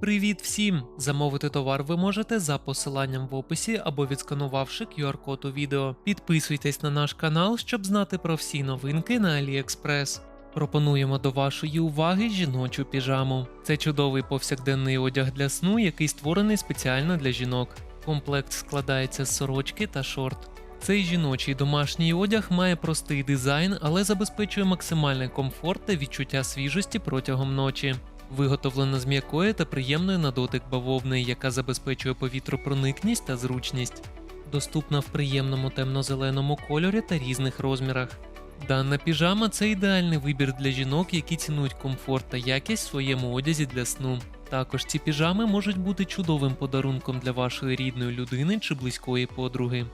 Привіт всім! Замовити товар ви можете за посиланням в описі або відсканувавши QR-код у відео. Підписуйтесь на наш канал, щоб знати про всі новинки на AliExpress. Пропонуємо до вашої уваги жіночу піжаму. Це чудовий повсякденний одяг для сну, який створений спеціально для жінок. Комплект складається з сорочки та шорт. Цей жіночий домашній одяг має простий дизайн, але забезпечує максимальний комфорт та відчуття свіжості протягом ночі. Виготовлено з м'якої та приємної на дотик бавовни, яка забезпечує повітропроникність та зручність. Доступна в приємному темно-зеленому кольорі та різних розмірах. Дана піжама це ідеальний вибір для жінок, які цінують комфорт та якість в своєму одязі для сну. Також ці піжами можуть бути чудовим подарунком для вашої рідної людини чи близької подруги.